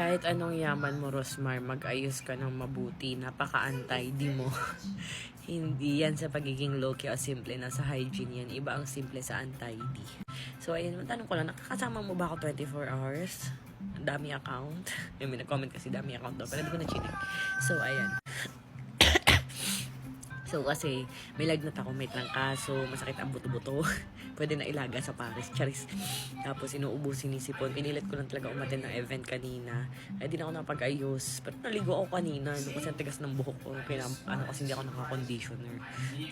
Kahit anong yaman mo, Rosmar, mag-ayos ka ng mabuti. Napaka-antay, di mo. Hindi yan sa pagiging low-key o simple. Nasa hygiene yan. Iba ang simple sa untidy. So, ayun, tanong ko lang, nakakasama mo ba ako 24 hours? Dami account. Yung may nag-comment kasi dami account daw. Pero hindi ko na chinik. So, ayan. So, kasi may lagnat ako, may trangkaso, masakit ang buto-buto. Pwede na ilaga sa Paris, charis. Tapos, inuubusin ni Sipon. Pinilit ko lang talaga umaten ng event kanina. Kaya di na ako napag-ayos. Pero naligo ako kanina. No, kasi ang tigas ng buhok ko. Kaya, ano, kasi hindi ako naka-conditioner.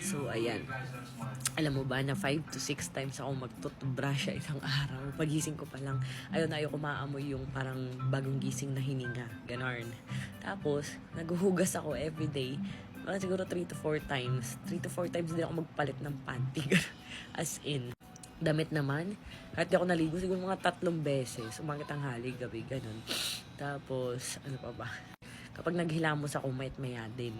So, ayan. Alam mo ba na 5 to 6 times ako mag-toothbrush sa isang araw. Pagising ko pa lang, ayun na ayoko maamoy yung parang bagong gising na hininga. Ganon. Tapos, naghuhugas ako everyday. Mga siguro 3 to 4 times. 3 to 4 times din ako magpalit ng panty. As in. Damit naman. Kahit di ako naligo, siguro mga tatlong beses. Umakit ang hali, gabi, ganun. Tapos, ano pa ba? Kapag naghilamos ako, mayat maya din.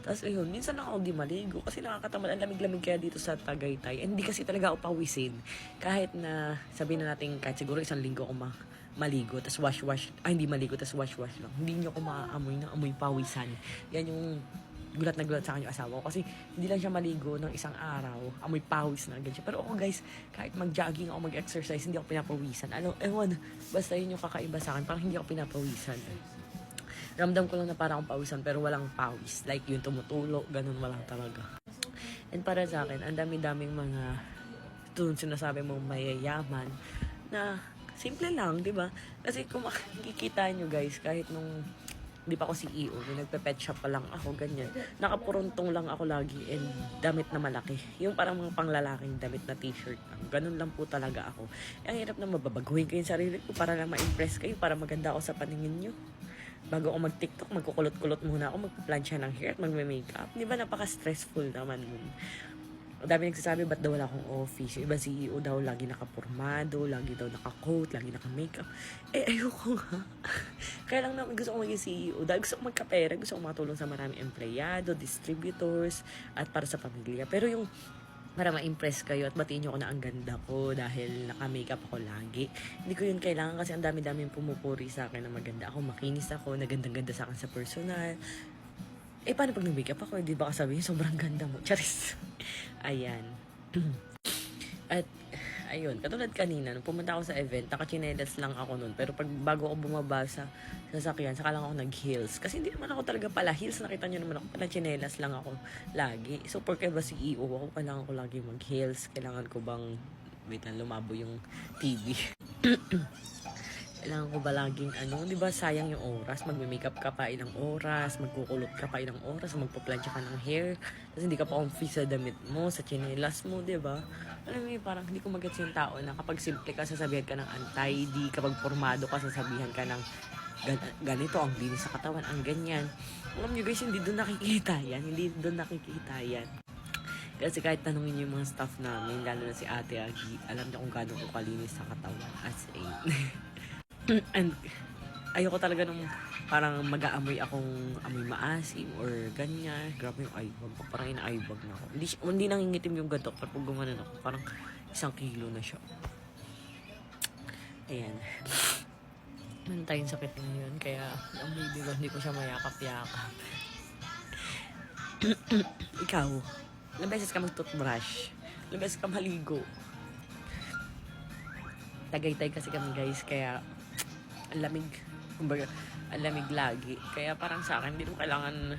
Tapos ayun, minsan lang ako di maligo kasi nakakatamad. Ang lamig-lamig kaya dito sa Tagaytay. And hindi kasi talaga ako pawisin. Kahit na sabihin na natin kahit siguro isang linggo ako ma maligo, tapos wash-wash. Ay, hindi maligo, tapos wash-wash lang. Hindi niyo ako maaamoy ng amoy pawisan. Yan yung gulat na gulat sa akin yung asawa ko. Kasi hindi lang siya maligo ng isang araw. Amoy pawis na agad siya. Pero ako guys, kahit mag-jogging ako, mag-exercise, hindi ako pinapawisan. Ano, ewan, basta yun yung kakaiba sa akin. Parang hindi ako pinapawisan ramdam ko lang na parang akong pawisan pero walang pawis. Like yung tumutulo, ganun walang talaga. And para sa akin, ang dami-daming mga doon sinasabi mong mayayaman na simple lang, di ba? Kasi kung makikita nyo guys, kahit nung di pa ako CEO, nung nagpe-pet shop pa lang ako, ganyan. Nakapuruntong lang ako lagi and damit na malaki. Yung parang mga panglalaking damit na t-shirt lang. Ganun lang po talaga ako. Ang hirap na mababaguhin ko yung sarili ko para lang ma-impress kayo, para maganda ako sa paningin nyo bago ako mag-TikTok, magkukulot-kulot muna ako, magpa-plancha ng hair at magme-makeup. Di ba napaka-stressful naman nun? Ang dami nagsasabi, ba't daw wala akong office? Yung iba CEO daw, lagi nakapurmado, lagi daw naka-coat, lagi naka-makeup. Eh, ayoko nga. Kaya lang naman gusto ko maging CEO. Dahil gusto ko magkapera, gusto ko matulong sa maraming empleyado, distributors, at para sa pamilya. Pero yung para ma-impress kayo at batiin nyo ako na ang ganda ko dahil naka-makeup ako lagi. Hindi ko yun kailangan kasi ang dami-daming pumupuri sa akin na maganda ako, makinis ako, nagandang-ganda sa akin sa personal. Eh, paano pag nag-makeup ako? Di ba kasabihin, sobrang ganda mo. Charis. Ayan. At, ayun, katulad kanina, nung pumunta ako sa event, nakachinelas lang ako nun. Pero pag bago ako bumaba sa sasakyan, saka lang ako nag-heels. Kasi hindi naman ako talaga pala heels. Nakita nyo naman ako, pala chinelas lang ako lagi. So, porque ba CEO ako, kailangan ko lagi mag-heels. Kailangan ko bang, wait lang, lumabo yung TV. kailangan ko ba laging ano, di ba sayang yung oras, magme-makeup ka pa ilang oras, magkukulot ka pa ilang oras, magpa-plancha ka ng hair, tapos hindi ka pa comfy sa damit mo, sa chinelas mo, di ba? Alam mo parang hindi ko magets yung tao na kapag simple ka, sasabihan ka ng untidy, kapag formado ka, sasabihan ka ng gan- ganito, ang linis sa katawan, ang ganyan. Alam nyo guys, hindi doon nakikita yan, hindi doon nakikita yan. Kasi kahit tanungin niyo yung mga staff namin, lalo na si Ate Agi, alam niya kung gaano ko kalinis sa katawan as a And ayoko talaga nung parang mag-aamoy akong amoy maasim or ganyan. Grabe yung eyebag. Parang ina-eyebag na ako. Hindi, hindi nangingitim yung ganto. Pero pag gumanon ako, parang isang kilo na siya. Ayan. Meron tayong sakit ngayon. Kaya ang baby ko, hindi ko siya mayakap-yakap. Ikaw, ilang beses ka mag-toothbrush? Ilang beses ka maligo? Tagaytay kasi kami guys, kaya ang lamig. Kumbaga, ang lamig lagi. Kaya parang sa akin, hindi mo kailangan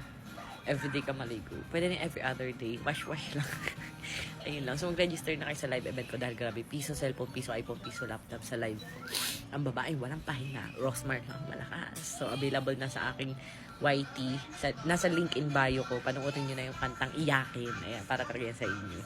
everyday ka maligo. Pwede na every other day. Wash-wash lang. Ayun lang. So, mag-register na kayo sa live event ko dahil grabe, piso cellphone, piso iPhone, piso laptop sa live. Ang babae, walang pahinga. Rossmart lang malakas. So, available na sa aking YT. Sa, nasa link in bio ko. Panoorin nyo na yung kantang Iyakin. Ayan, para talaga sa inyo.